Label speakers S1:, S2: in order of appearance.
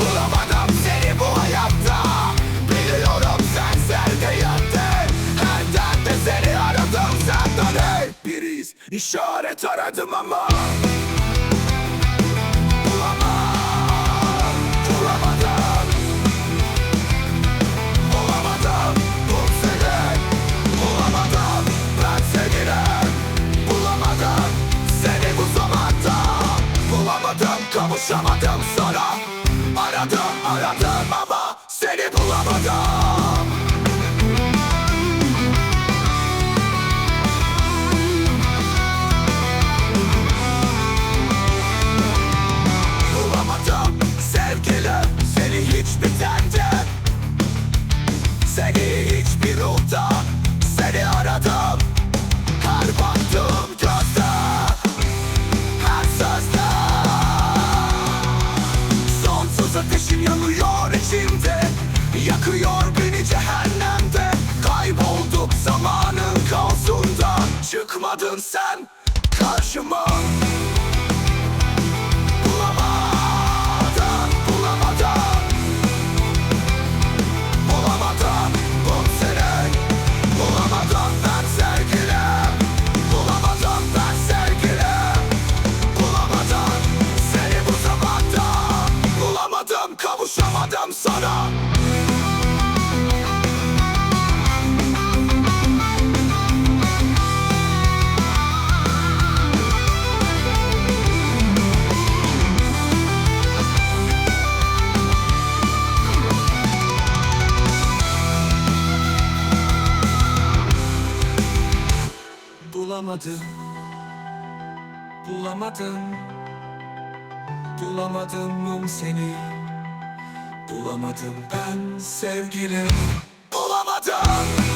S1: Bulamadım seni bu hayatta. Biliyorum sen sevdiğimdin Henden de seni aradım senden aradım ama Kavuşamadım sana Aradım aradım ama seni bulamadım. Bulamadım sevgilim seni hiç bitendim Seni hiçbir ruhta seni aradım Çıkmadın sen karşıma. Bulamadım, bulamadım Bulamadım bu seni Bulamadım ben sevgilim. Bulamadım ben seni bu zamanda. Bulamadım kavuşamadım sana Bulamadım. Bulamadım. Bulamadım seni. Bulamadım ben sevgilim. Bulamadım